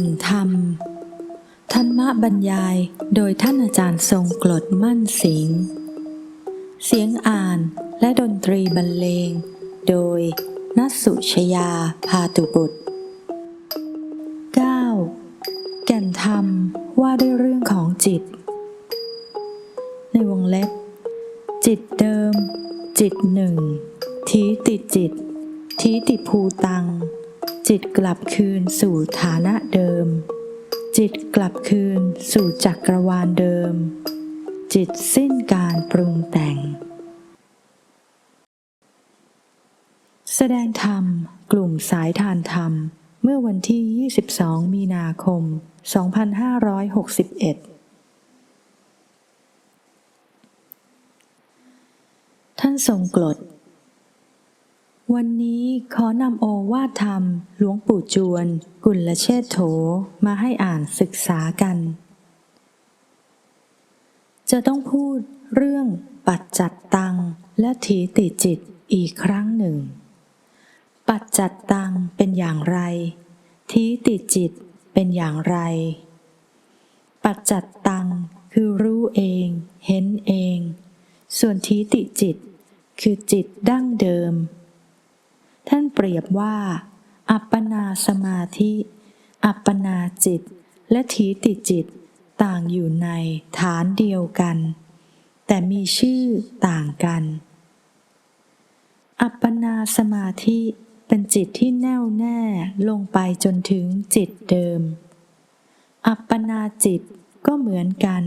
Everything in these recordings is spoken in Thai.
นธรรม ธรรมบรรยายโดยท่านอาจารย์ทรงกรดมั่นสิง เสียงอ่านและดนตรีบรรเลง โดยนัสุชยาพาตุบุตร 9. แก่นธรรมว่าด้วยเรื่องของจิต ในวงเล็บ จิตเดิม จิตหนึ่ง ทีติจิต ทีติภูตัง จิตกลับคืนสู่ฐานะเดิม จิตกลับคืนสู่จักรวาลเดิม จิตสิ้นการปรุงแต่ง แสดงธรรม กลุ่มสายทานธรรม เมื่อวันที่ 22 มีนาคม 2561ท่านทรงกรด วันนี้ขอนำโอวาทธรรม หลวงปู่จวน กุลเชษโถมาให้อ่านศึกษากัน จะต้องพูดเรื่องปัจจัดตัง และถีติจิตอีกครั้งหนึ่ง ปัจจัดตังเป็นอย่างไรทีติจิตเป็นอย่างไร ปัจจัดตังคือรู้เอง เห็นเอง ส่วนทีติจิต คือจิตดั้งเดิม ท่านเปรียบว่า อัปปนาสมาธิ อัปปนาจิต และทีติจิต ต่างอยู่ในฐานเดียวกัน แต่มีชื่อต่างกัน อัปปนาสมาธิเป็นจิตที่แน่วแน่ลงไปจนถึงจิตเดิม อัปปนาจิตก็เหมือนกัน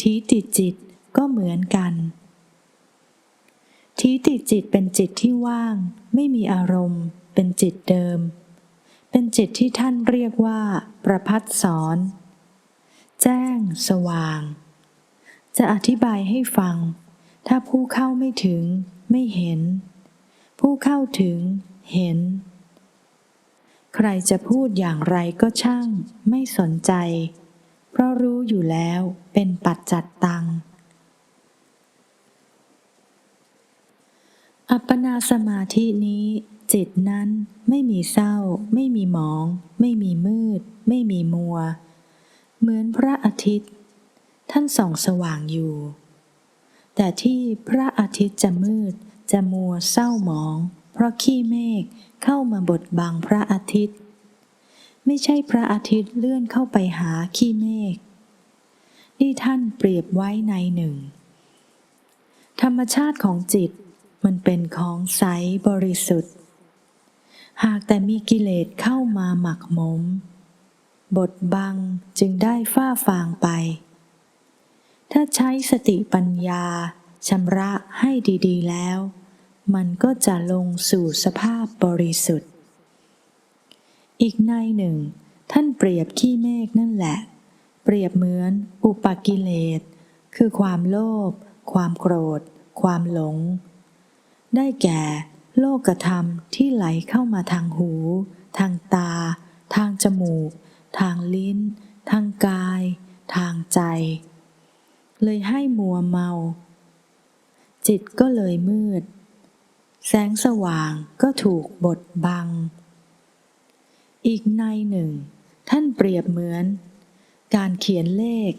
ทีติจิตก็เหมือนกัน ทีติจิตเป็นจิตที่ว่าง ไม่มีอารมณ์ เป็นจิตเดิม เป็นจิตที่ท่านเรียกว่า ประพัดสอน แจ้ง สว่าง จะอธิบายให้ฟัง ถ้าผู้เข้าไม่ถึง ไม่เห็น ผู้เข้าถึง เห็น ใครจะพูดอย่างไรก็ช่าง ไม่สนใจ เพราะรู้อยู่แล้วเป็นปัจจัดตัง อัปปนาสมาธินี้ จิตนั้นไม่มีเศร้า ไม่มีหมอง ไม่มีมืด ไม่มีมัว เหมือนพระอาทิตย์ ท่านส่องสว่างอยู่ แต่ที่พระอาทิตย์จะมืด จะมัวเศร้าหมอง เพราะขี้เมฆเข้ามาบดบังพระอาทิตย์ ไม่ใช่พระอาทิตย์เลื่อนเข้าไปหาขี้เมฆนี่ท่านเปรียบไว้ในหนึ่ง ธรรมชาติของจิต มันเป็นของใสบริสุทธิ์ หากแต่มีกิเลสเข้ามาหมักหมม บทบังจึงได้ฝ้าฟางไป ถ้าใช้สติปัญญาชำระให้ดีๆแล้ว มันก็จะลงสู่สภาพบริสุทธิ์ อีกในหนึ่ง ท่านเปรียบขี้เมฆนั่นแหละ เปรียบเหมือนอุปกิเลส คือความโลภ ความโกรธ ความหลง ได้แก่ โลกธรรมที่ไหลเข้ามาทางหู ทางตา ทางจมูก ทางลิ้น ทางกาย ทางใจ เลยให้มัวเมา จิตก็เลยมืด แสงสว่างก็ถูกบดบัง อีกในหนึ่ง ท่านเปรียบเหมือน การเขียนเลข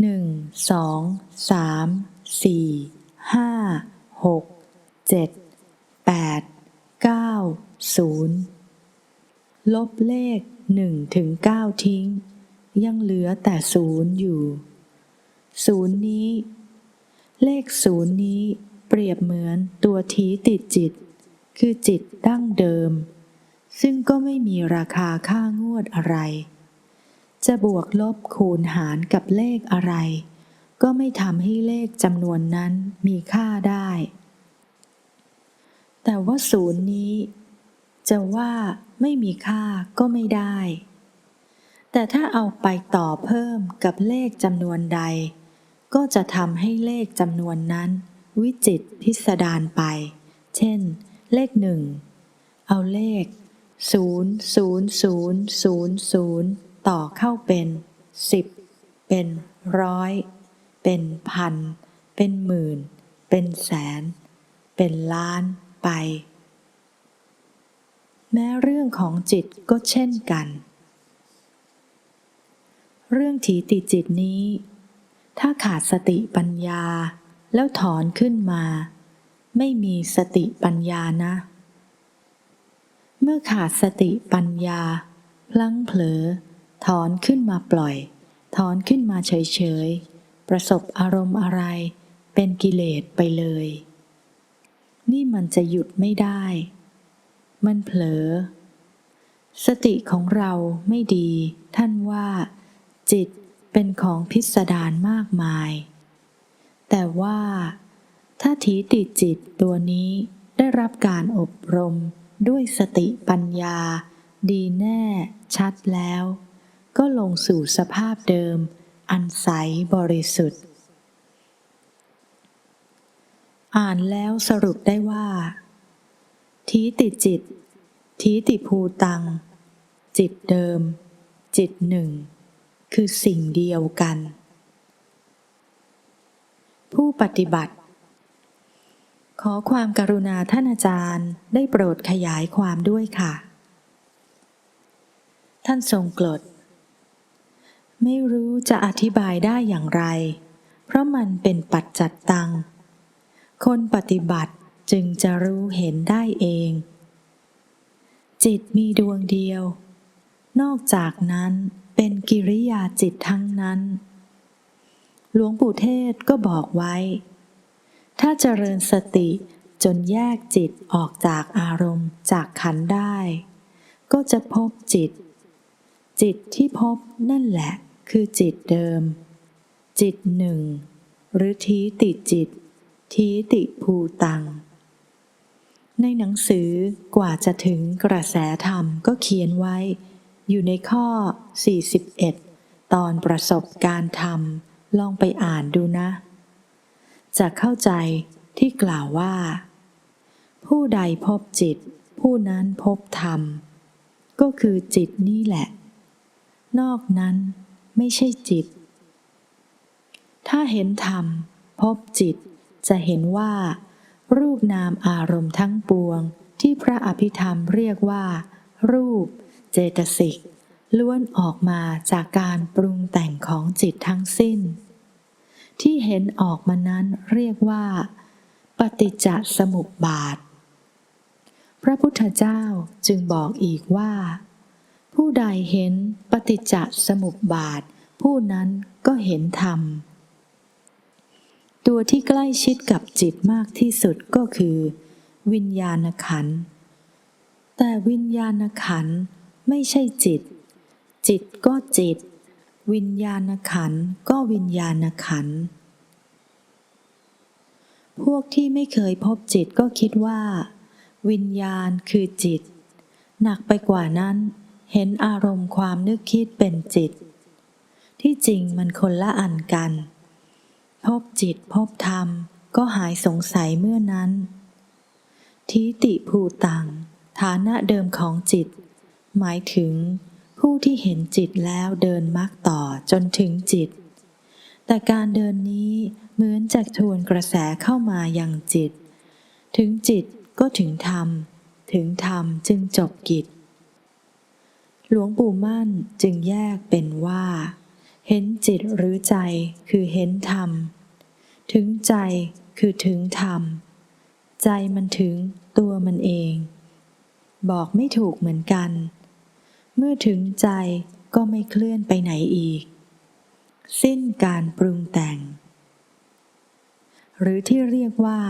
หนึ่งสองสามสี่ห้าหก เจ็ดแปดเก้าศูนย์ลบเลขหนึ่งถึงเก้าทิ้ง ยังเหลือแต่ศูนย์อยู่ศูนย์นี้ เลขศูนย์นี้เปรียบเหมือนตัวทีติดจิต คือจิตดั้งเดิม ซึ่งก็ไม่มีราคาค่างวดอะไร จะบวกลบคูณหารกับเลขอะไร ก็ไม่ทำให้เลขจำนวนนั้นมีค่าได้ ว่าศูนย์นี้ จะว่าไม่มีค่าก็ไม่ได้ แต่ถ้าเอาไปต่อเพิ่มกับเลขจำนวนใด ก็จะทำให้เลขจำนวนนั้น วิจิตพิสดารไป เช่น เลขหนึ่งเอาเลขศูนย์ศูนย์ศูนย์ศูนย์ศูนย์ต่อเข้าเป็นสิบเป็นร้อย เป็นพัน เป็นหมื่น เป็นแสน เป็นล้าน ไป แม้เรื่องของจิตก็เช่นกัน เรื่องถีติจิตนี้ ถ้าขาดสติปัญญาแล้วถอนขึ้นมา ไม่มีสติปัญญานะ เมื่อขาดสติปัญญา พลั้งเผลอ ถอนขึ้นมาปล่อย ถอนขึ้นมาเฉยๆ ประสบอารมณ์อะไร เป็นกิเลสไปเลย นี่มันจะหยุดไม่ได้ มันเผลอ สติของเราไม่ดี ท่านว่า จิตเป็นของพิสดารมากมาย แต่ว่า ถ้าถีติจิตตัวนี้ได้รับการอบรมด้วยสติปัญญา ดีแน่ชัดแล้ว ก็ลงสู่สภาพเดิม อันใสบริสุทธิ์ อ่านแล้วสรุปได้ว่า ทีติจิต ทีติภูตัง จิตเดิม จิตหนึ่ง คือสิ่งเดียวกัน ผู้ปฏิบัติ ขอความกรุณาท่านอาจารย์ได้โปรดขยายความด้วยค่ะ ท่านทรงกรดไม่รู้จะอธิบายได้อย่างไร เพราะมันเป็นปัจจัดตัง คนปฏิบัติจึงจะรู้เห็นได้เอง จิตมีดวงเดียว นอกจากนั้นเป็นกิริยาจิตทั้งนั้น หลวงปู่เทศก็บอกไว้ ถ้าเจริญสติจนแยกจิตออกจากอารมณ์จากขันได้ ก็จะพบจิต จิตที่พบนั่นแหละคือจิตเดิม จิตหนึ่ง หรือทีติจิต ทีติภูตัง ในหนังสือกว่าจะถึงกระแสธรรมก็เขียนไว้ อยู่ในข้อ 41 ตอนประสบการธรรม ลองไปอ่านดูนะ จะเข้าใจที่กล่าวว่า ผู้ใดพบจิต ผู้นั้นพบธรรม ก็คือจิตนี่แหละ นอกนั้นไม่ใช่จิต ถ้าเห็นธรรม พบจิต จะเห็นว่า รูปนามอารมณ์ทั้งปวง ที่พระอภิธรรมเรียกว่า รูป เจตสิกล้วนออกมาจากการปรุงแต่งของจิตทั้งสิ้น ที่เห็นออกมานั้นเรียกว่า ปฏิจจสมุปบาท พระพุทธเจ้าจึงบอกอีกว่า ผู้ใดเห็นปฏิจจสมุปบาท ผู้นั้นก็เห็นธรรม ตัวที่ใกล้ชิดกับจิตมากที่สุดก็คือ วิญญาณขันธ์แต่วิญญาณขันธ์ไม่ใช่จิต จิตก็จิต วิญญาณขันธ์ก็วิญญาณขันธ์พวกที่ไม่เคยพบจิตก็คิดว่า วิญญาณคือจิต หนักไปกว่านั้น เห็นอารมณ์ความนึกคิดเป็นจิต ที่จริงมันคนละอันกัน พบจิตพบธรรมก็หายสงสัยเมื่อนั้นทีติภูตัง ฐานะเดิมของจิต หมายถึงผู้ที่เห็นจิตแล้วเดินมรรคต่อจนถึงจิต แต่การเดินนี้เหมือนจากทวนกระแสเข้ามาอย่างจิต ถึงจิตก็ถึงธรรม ถึงธรรมจึงจบกิจ หลวงปู่มั่นจึงแยกเป็นว่า เห็นจิตหรือใจคือเห็นธรรม ถึงใจคือถึงธรรม ใจมันถึงตัวมันเอง บอกไม่ถูกเหมือนกัน เมื่อถึงใจก็ไม่เคลื่อนไปไหนอีก สิ้นการปรุงแต่ง หรือที่เรียกว่า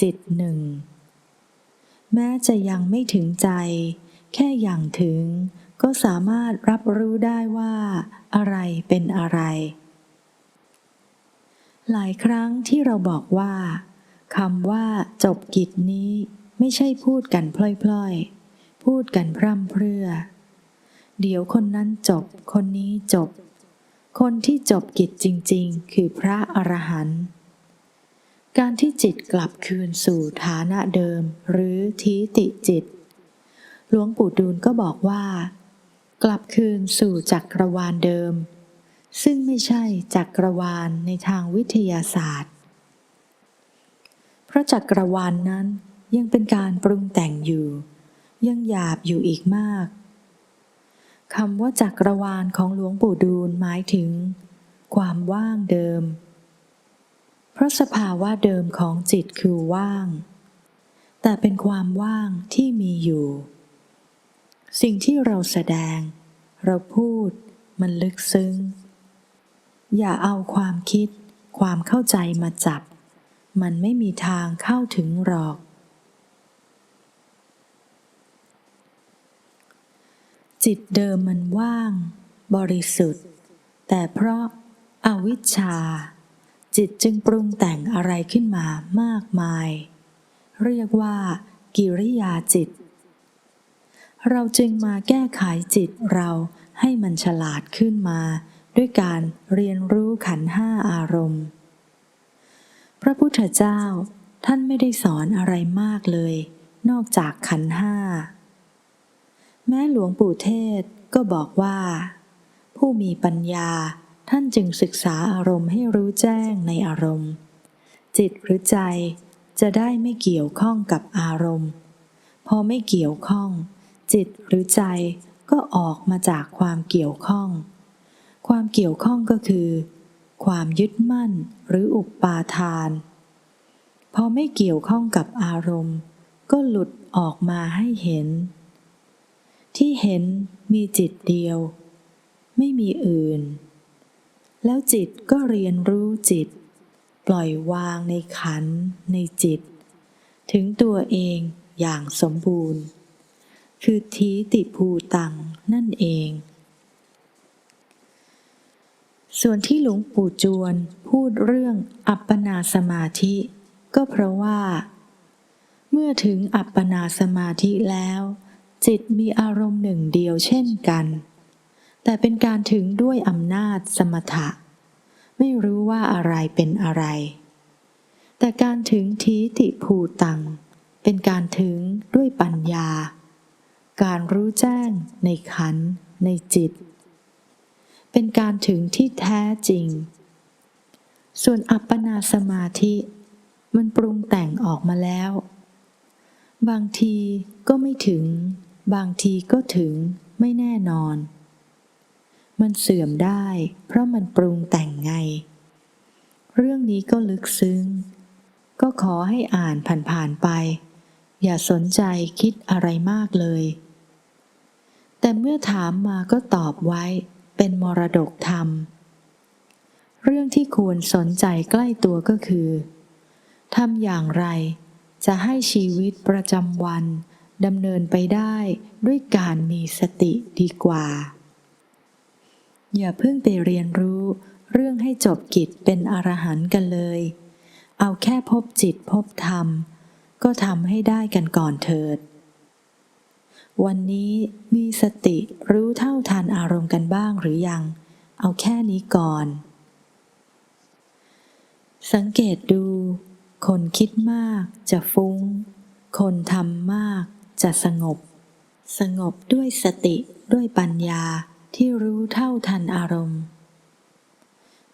จิตหนึ่ง แม้จะยังไม่ถึงใจ แค่อย่างถึง ก็สามารถรับรู้ได้ว่าอะไรเป็นอะไร หลายครั้งที่เราบอกว่าคำว่าจบกิจนี้ไม่ใช่พูดกันพล่อยๆ พูดกันพร่ำเพรื่อ เดี๋ยวคนนั้นจบ คนนี้จบ คนที่จบกิจจริงๆ คือพระอรหันต์การที่จิตกลับคืนสู่ฐานะเดิม หรือทีติจิต หลวงปู่ดูลก็บอกว่า กลับคืนสู่จักรวาลเดิม ซึ่งไม่ใช่จักรวาลในทางวิทยาศาสตร์ เพราะจักรวาลนนั้นยังเป็นการปรุงแต่งอยู่ ยังหยาบอยู่อีกมากคำว่าจักรวาลของหลวงปู่ดูลหมายถึง ความว่างเดิม เพราะสภาวะเดิมของจิตคือว่าง แต่เป็นความว่างที่มีอยู่ สิ่งที่เราแสดง เราพูด มันลึกซึ้ง อย่าเอาความคิด ความเข้าใจมาจับ มันไม่มีทางเข้าถึงหรอก จิตเดิมมันว่าง บริสุทธิ์ แต่เพราะอาวิชชา จิตจึงปรุงแต่งอะไรขึ้นมามากมาย เรียกว่า กิริยาจิต เราจึงมาแก้ไขจิตเราให้มันฉลาดขึ้นมา ด้วยการเรียนรู้ขันห้าอารมณ์ พระพุทธเจ้าท่านไม่ได้สอนอะไรมากเลย นอกจากขันห้า แม้หลวงปู่เทศก็บอกว่า ผู้มีปัญญาท่านจึงศึกษาอารมณ์ให้รู้แจ้งในอารมณ์ จิตหรือใจจะได้ไม่เกี่ยวข้องกับอารมณ์ พอไม่เกี่ยวข้อง จิตหรือใจก็ออกมาจากความเกี่ยวข้อง ความเกี่ยวข้องก็คือ ความยึดมั่นหรืออุปปาทาน พอไม่เกี่ยวข้องกับอารมณ์ ก็หลุดออกมาให้เห็น ที่เห็นมีจิตเดียว ไม่มีอื่น แล้วจิตก็เรียนรู้จิต ปล่อยวางในขันในจิต ถึงตัวเองอย่างสมบูรณ์ คือทีติภูตังนั่นเอง ส่วนที่หลวงปู่จวนพูดเรื่องอัปปนาสมาธิ ก็เพราะว่า เมื่อถึงอัปปนาสมาธิแล้ว จิตมีอารมณ์หนึ่งเดียวเช่นกัน แต่เป็นการถึงด้วยอำนาจสมถะ ไม่รู้ว่าอะไรเป็นอะไร แต่การถึงทีติภูตังเป็นการถึงด้วยปัญญา การรู้แจ้งในขันในจิต เป็นการถึงที่แท้จริง ส่วนอัปปนาสมาธิมันปรุงแต่งออกมาแล้ว บางทีก็ไม่ถึง บางทีก็ถึงไม่แน่นอน มันเสื่อมได้ เพราะมันปรุงแต่งไง เรื่องนี้ก็ลึกซึ้ง ก็ขอให้อ่านผ่านๆไป อย่าสนใจคิดอะไรมากเลย แต่เมื่อถามมาก็ตอบไว้เป็นมรดกธรรม เรื่องที่ควรสนใจใกล้ตัวก็คือทำอย่างไร จะให้ชีวิตประจำวันดำเนินไปได้ด้วยการมีสติดีกว่า อย่าเพิ่งไปเรียนรู้เรื่องให้จบกิจเป็นอรหันต์กันเลย เอาแค่พบจิตพบธรรม ก็ทำให้ได้กันก่อนเถิด วันนี้มีสติรู้เท่าทันอารมณ์กันบ้างหรือยัง เอาแค่นี้ก่อน สังเกตดู คนคิดมากจะฟุ้ง คนทำมากจะสงบ สงบด้วยสติด้วยปัญญาที่รู้เท่าทันอารมณ์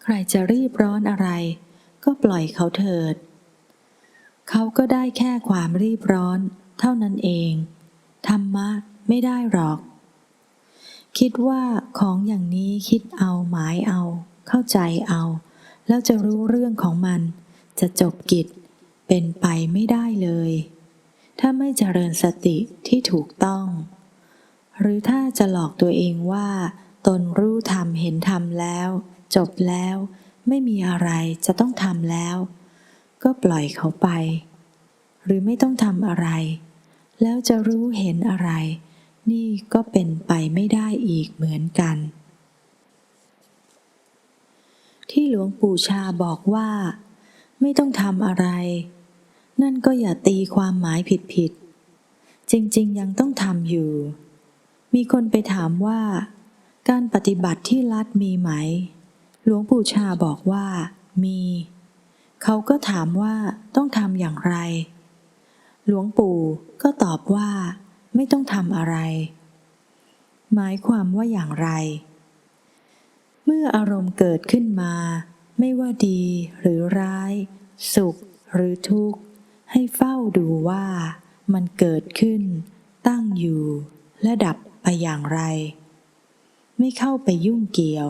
ใครจะรีบร้อนอะไร ก็ปล่อยเขาเถิด เขาก็ได้แค่ความรีบร้อน เท่านั้นเอง ธรรมะไม่ได้หรอก คิดว่าของอย่างนี้คิดเอาหมายเอา เข้าใจเอา แล้วจะรู้เรื่องของมัน จะจบกิจเป็นไปไม่ได้เลย ถ้าไม่เจริญสติที่ถูกต้อง หรือถ้าจะหลอกตัวเองว่า ตนรู้ธรรมเห็นธรรมแล้ว จบแล้ว ไม่มีอะไรจะต้องทำแล้ว ก็ปล่อยเขาไป หรือไม่ต้องทำอะไร แล้วจะรู้เห็นอะไร นี่ก็เป็นไปไม่ได้อีกเหมือนกัน ที่หลวงปู่ชาบอกว่า ไม่ต้องทำอะไร นั่นก็อย่าตีความหมายผิดๆ จริงๆ ยังต้องทำอยู่ มีคนไปถามว่า การปฏิบัติที่รัดมีไหม หลวงปู่ชาบอกว่า มี เขาก็ถามว่าต้องทำอย่างไร หลวงปู่ก็ตอบว่า ไม่ต้องทำอะไร หมายความว่าอย่างไร เมื่ออารมณ์เกิดขึ้นมา ไม่ว่าดีหรือร้าย สุขหรือทุกข์ ให้เฝ้าดูว่ามันเกิดขึ้น ตั้งอยู่ และดับไปอย่างไร ไม่เข้าไปยุ่งเกี่ยว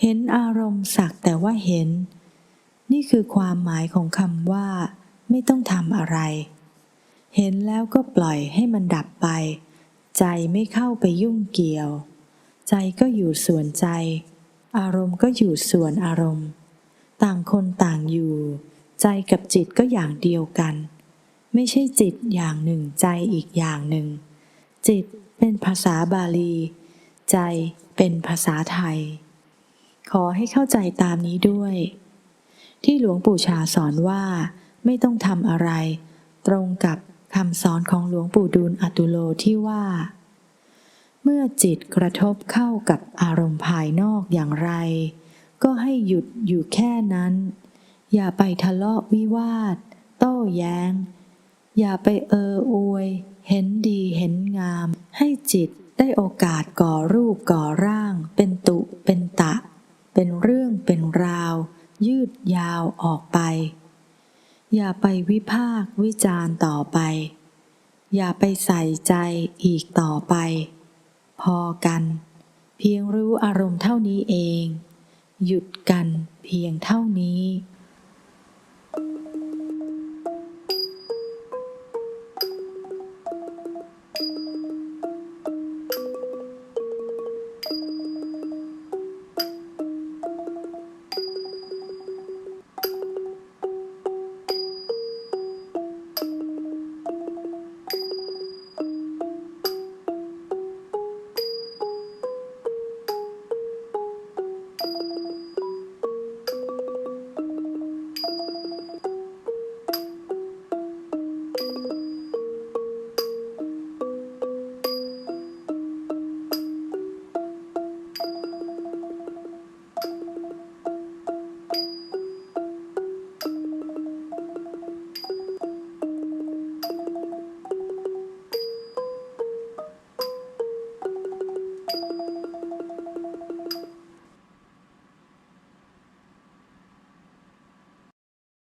เห็นอารมณ์สักแต่ว่าเห็น นี่คือความหมายของคำว่า ไม่ต้องทำอะไร เห็นแล้วก็ปล่อยให้มันดับไป ใจไม่เข้าไปยุ่งเกี่ยว ใจก็อยู่ส่วนใจ อารมณ์ก็อยู่ส่วนอารมณ์ ต่างคนต่างอยู่ ใจกับจิตก็อย่างเดียวกัน ไม่ใช่จิตอย่างหนึ่งใจอีกอย่างหนึ่ง จิตเป็นภาษาบาลี ใจเป็นภาษาไทย ขอให้เข้าใจตามนี้ด้วย ที่หลวงปู่ชาสอนว่า ไม่ต้องทำอะไร ตรงกับ คำสอนของหลวงปู่ดูลย์อตุโลที่ว่า เมื่อจิตกระทบเข้ากับอารมณ์ภายนอกอย่างไร ก็ให้หยุดอยู่แค่นั้น อย่าไปทะเลาะวิวาท โต้แย้ง อย่าไปเอออวย เห็นดีเห็นงาม ให้จิตได้โอกาสก่อรูปก่อร่าง เป็นตุเป็นตะ เป็นเรื่องเป็นราว ยืดยาวออกไป อย่าไปวิพากษ์วิจารณ์ต่อไป อย่าไปใส่ใจอีกต่อไป พอกัน เพียงรู้อารมณ์เท่านี้เอง หยุดกันเพียงเท่านี้